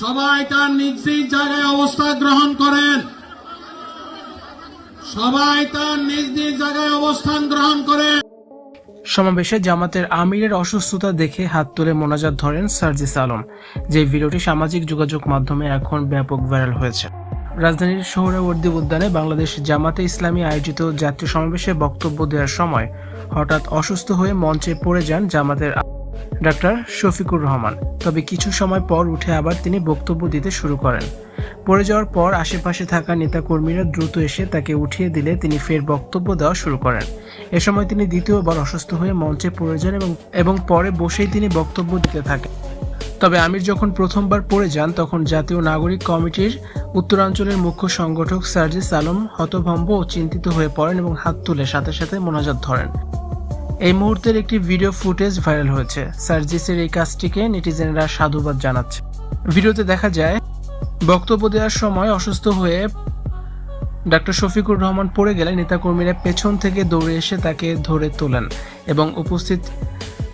সবাই তার নিজ নিজ জায়গায় অবস্থান গ্রহণ করেন। সবাই তার নিজ নিজ জায়গায় অবস্থান গ্রহণ করেন। সমাবেশে জামাতের আমিরের অসুস্থতা দেখে হাত তুলে মোনাজাত ধরেন সার্জিস আলম। যে ভিডিওটি সামাজিক যোগাযোগ মাধ্যমে এখন ব্যাপক ভাইরাল হয়েছে। রাজধানীর সোহরাওয়ার্দী উদ্যানে বাংলাদেশ জামাতে ইসলামী আয়োজিত জাতীয় সমাবেশে বক্তব্য দেওয়ার সময় হঠাৎ অসুস্থ হয়ে মঞ্চে পড়ে যান জামাতের ডাক্তার শফিকুর রহমান। তবে কিছু সময় পর উঠে আবার তিনি বক্তব্য দিতে শুরু করেন। পড়ে যাওয়ার পর আশেপাশে থাকা নেতাকর্মীরা দ্রুত এসে তাকে উঠিয়ে দিলে তিনি ফের বক্তব্য দেওয়া শুরু করেন। এ সময় তিনি দ্বিতীয়বার অসুস্থ হয়ে মঞ্চে পড়ে যান এবং এবং পরে বসেই তিনি বক্তব্য দিতে থাকেন। তবে আমির যখন প্রথমবার পড়ে যান, তখন জাতীয় নাগরিক কমিটির উত্তরাঞ্চলের মুখ্য সংগঠক সার্জিস আলম হতভম্ব ও চিন্তিত হয়ে পড়েন এবং হাত তুলে সাথে সাথে মোনাজাত ধরেন। এই মুহূর্তের একটি ভিডিও ফুটেজ ভাইরাল হয়েছে। সার্জিসের এই কাজটিকে নেটিজেনরা সাধুবাদ জানাচ্ছে। ভিডিওতে দেখা যায়, বক্তব্য দেওয়ার সময় অসুস্থ হয়ে ডাক্তার শফিকুর রহমান পড়ে গেলে নেতাকর্মীরা পেছন থেকে দৌড়ে এসে তাকে ধরে তোলেন এবং উপস্থিত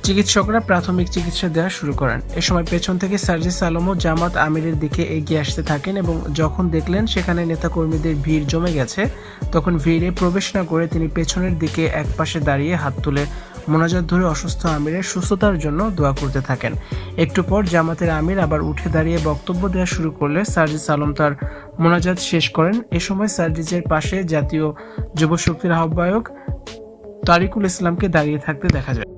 চিকিৎসকরা প্রাথমিক চিকিৎসা দেওয়া শুরু করেন। এ সময় পেছন থেকে সার্জিস আলমও জামাত আমিরের দিকে এগিয়ে আসতে থাকেন এবং যখন দেখলেন সেখানে নেতাকর্মীদের ভিড় জমে গেছে, তখন ভিড়ে প্রবেশ না করে তিনি পেছনের দিকে একপাশে দাঁড়িয়ে হাত তুলে মোনাজাত ধরে অসুস্থ আমিরের সুস্থতার জন্য দোয়া করতে থাকেন। একটু পর জামাতের আমির আবার উঠে দাঁড়িয়ে বক্তব্য দেওয়া শুরু করলে সার্জিস আলম তার মোনাজাত শেষ করেন। এ সময় সার্জিসের পাশে জাতীয় যুবশক্তির আহ্বায়ক তারিকুল ইসলামকে দাঁড়িয়ে থাকতে দেখা যায়।